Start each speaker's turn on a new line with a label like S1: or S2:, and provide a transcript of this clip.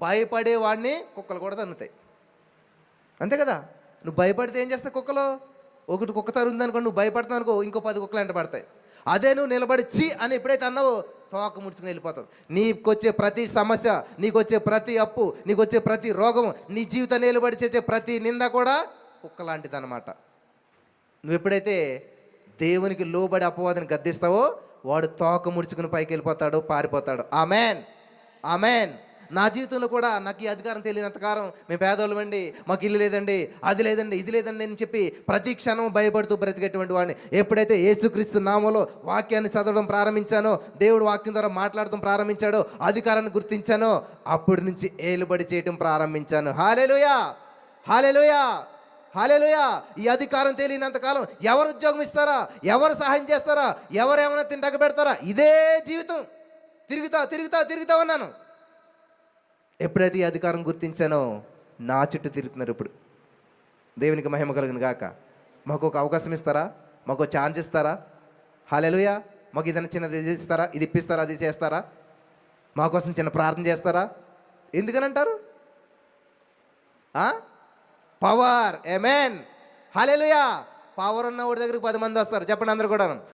S1: భయపడేవాడిని కుక్కలు కూడా తన్నుతాయి. అంతే కదా? నువ్వు భయపడితే ఏం చేస్తావు కుక్కలు? ఒకటి కుక్క తరుంది అనుకో నువ్వు భయపడుతున్నావు అనుకో ఇంకో పది కుక్కలు వెంట పడతాయి. అదే నువ్వు నిలబడి చి అని ఎప్పుడైతే అన్నావో తోక ముడుచుకుని వెళ్ళిపోతావు. నీకొచ్చే ప్రతి సమస్య నీకొచ్చే ప్రతి అప్పు నీకొచ్చే ప్రతి రోగము నీ జీవితాన్ని నిలబడి చేసే ప్రతి నింద కూడా కుక్క లాంటిది అనమాట నువ్వు ఎప్పుడైతే దేవునికి లోబడి అపవాదిని గద్దిస్తావో వాడు తోక ముడుచుకుని పైకి వెళ్ళిపోతాడు పారిపోతాడు. ఆమెన్. ఆమెన్. నా జీవితంలో కూడా నాకు ఈ అధికారం తెలియనంత కాలం మేము పేదవాళ్ళమండి మాకు ఇల్లు లేదండి అది లేదండి ఇది లేదండి అని చెప్పి ప్రతి క్షణం భయపడుతూ బ్రతికేటువంటి వాడిని. ఎప్పుడైతే యేసుక్రీస్తు నామంలో వాక్యాన్ని చదవడం ప్రారంభించానో దేవుడు వాక్యం ద్వారా మాట్లాడడం ప్రారంభించాడో అధికారాన్ని గుర్తించానో అప్పటి నుంచి ఏలుబడి చేయటం ప్రారంభించాను. హాలేలుయా! హాలేలుయా! హాలేలుయా! ఈ అధికారం తెలియనంతకాలం ఎవరు ఉద్యోగం ఇస్తారా? ఎవరు సహాయం చేస్తారా? ఎవరు ఏమైనా తింటక పెడతారా? ఇదే జీవితం. తిరుగుతా తిరుగుతా తిరుగుతా ఉన్నాను. ఎప్పుడైతే ఈ అధికారం గుర్తించానో నా చుట్టూ తిరుగుతున్నారు ఇప్పుడు. దేవునికి మహిమ కలిగిన గాక. మాకు ఒక అవకాశం ఇస్తారా? మాకు ఛాన్స్ ఇస్తారా? హాలెలుయా మాకు ఏదైనా చిన్నది ఇది ఇస్తారా? ఇది ఇప్పిస్తారా? అది చేస్తారా? మా కోసం చిన్న ప్రార్థన చేస్తారా? ఎందుకని అంటారు పవర్ ఎమెన్ హాలెలుయా పవర్ ఉన్న వాడి దగ్గరికి పది మంది వస్తారు. చెప్పండి అందరు కూడా